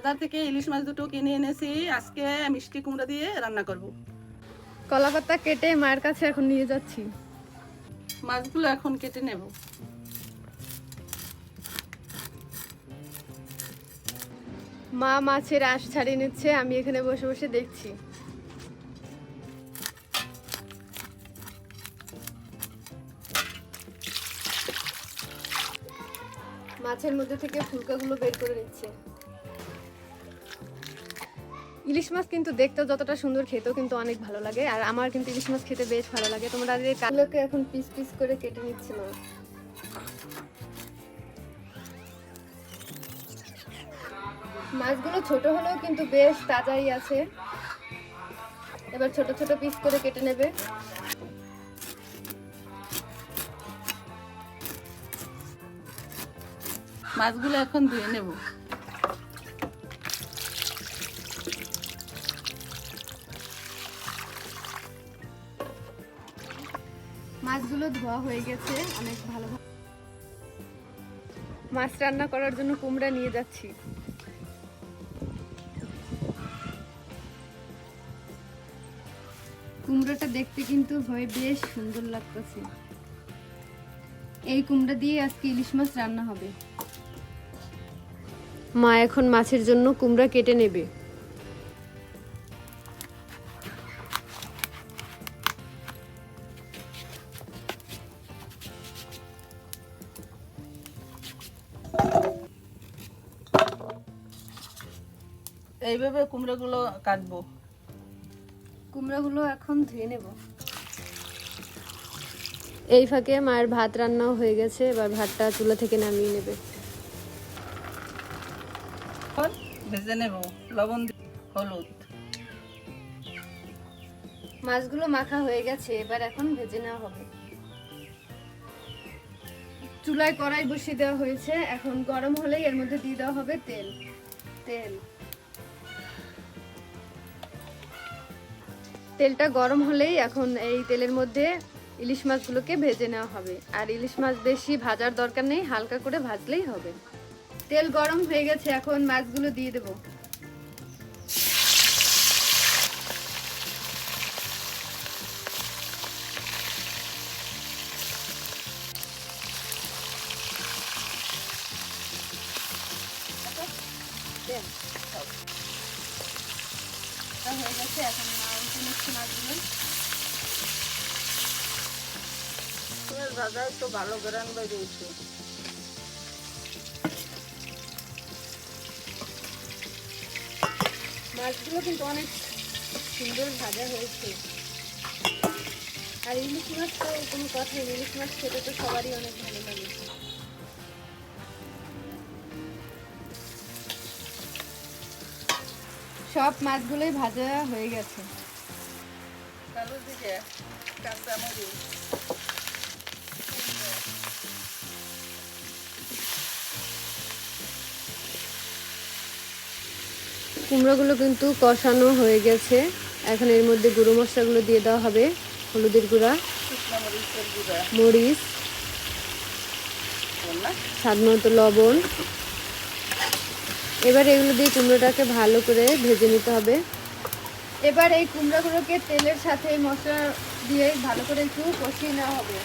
বাজার থেকে ইলিশ মাছ দুটো কিনে এনেছি। আজকে মিষ্টি কুমড়া দিয়ে রান্না করব। কলা পাতা কেটে মায়ের কাছে এখন নিয়ে যাচ্ছি। মাছগুলো এখন কেটে নেব। মা মাছের আঁশ ছাড়িয়ে নিচ্ছে আমি এখানে বসে বসে দেখছি। মাছের মধ্যে থেকে ফুলকাগুলো বের করে নিচ্ছে। ইলিশ মাছ কিন্তু দেখতেও যতটা সুন্দর খেতেও কিন্তু অনেক ভালো লাগে আর আমার কিন্তু ইলিশ মাছ খেতে বেশ ভালো লাগে। তোমরা এই কালোকে এখন পিস পিস করে কেটে নিচ্ছে মা। মাছগুলো ছোট হলেও কিন্তু বেশ তাজাই আছে। এবার ছোট ছোট পিস করে কেটে নেবে। মাছগুলো এখন ধুয়ে নেব। মাছগুলো ধোয়া হয়ে গেছে, অনেক ভালো মাছ রান্না করার জন্য কুমড়া নিয়ে যাচ্ছি। কুমড়োটা দেখতে কিন্তু হয় বেশ সুন্দর লাগতেছে। এই কুমড়া দিয়ে আজকে ইলিশ মাছ রান্না হবে। মা এখন মাছের জন্য কুমড়া কেটে নেবে। এইভাবে কুমড়োগুলো কাটবো। কুমড়াগুলো এখন ধুয়ে নেব। এই ফাঁকে মায়ের ভাত রান্নাও হয়ে গেছে এবার ভাতটা চুলা থেকে নামিয়ে নেবে। ভেজে নেব লবণ হলুদ। মাছগুলো মাখা হয়ে গেছে এবার এখন ভেজে নেওয়া হবে। চুলায় কড়াই বসিয়ে দেওয়া হয়েছে এখন গরম হলেই এর মধ্যে দিয়ে দেওয়া হবে তেল। তেল। তেলটা গরম হলেই এখন এই তেলের মধ্যে ইলিশ মাছগুলোকে ভেজে নেওয়া হবে। আর ইলিশ মাছ বেশি ভাজার দরকার নেই, হালকা করে ভাজলেই হবে। তেল গরম হয়ে গেছে, এখন মাছগুলো দিয়ে দেবো। দেন এটা হয়ে গেছে, এখন মাছগুলো। ভাজা একটু ভালো গ্রান বেরিয়েছে। মাছগুলো কিন্তু অনেক সুন্দর ভাজা হয়েছে। আর ইলিশ মাছ তো কোনো কথা ইলিশ মাছ খেতে তো সবারই অনেক ভালো লাগে। সব মাছগুলোই ভাজা হয়ে গেছে। কুমড়োগুলো কিন্তু কষানো হয়ে গেছে। এখন এর মধ্যে গুঁড়ো মশলাগুলো দিয়ে দেওয়া হবে হলুদের গুঁড়া মরিচ স্বাদ মতো লবণ এবার এগুলো দিয়ে কুমড়োটাকে ভালো করে ভেজে নিতে হবে। এবার এই কুমড়োগুলোকে তেলের সাথে মশলা দিয়ে ভালো করে একটু কষিয়ে নেওয়া হবে।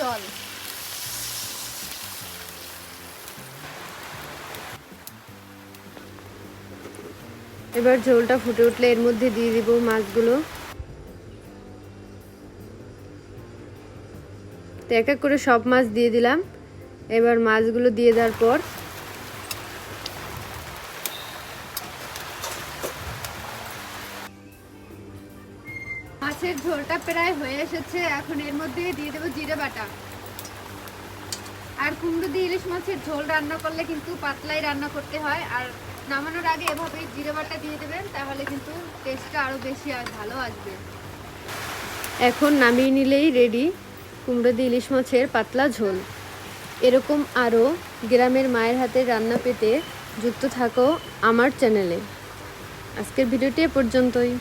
জল। এবার ঝোলটা ফুটে উঠলে এর মধ্যে দিয়ে দিব মাছগুলো। তো এক এক করে সব মাছ দিয়ে দিলাম। এবার মাছগুলো দিয়ে দেওয়ার পর মাছের ঝোলটা প্রায় হয়ে এসেছে এখন এর মধ্যে দিয়ে দেবো জিরে বাটা। আর কুমড়ো দিয়ে ইলিশ মাছের ঝোল রান্না করলে কিন্তু পাতলাই রান্না করতে হয় আর নামানোর আগে এভাবেই জিরে বাটা দিয়ে দেবেন তাহলে কিন্তু টেস্টটা আরও বেশি আর ভালো আসবে। এখন নামিয়ে নিলেই রেডি কুমড়ো দিয়ে ইলিশ মাছের পাতলা ঝোল। এরকম আরও গ্রামের মায়ের হাতে রান্না পেতে যুক্ত থাকো আমার চ্যানেলে। আজকের ভিডিওটি এ পর্যন্তই।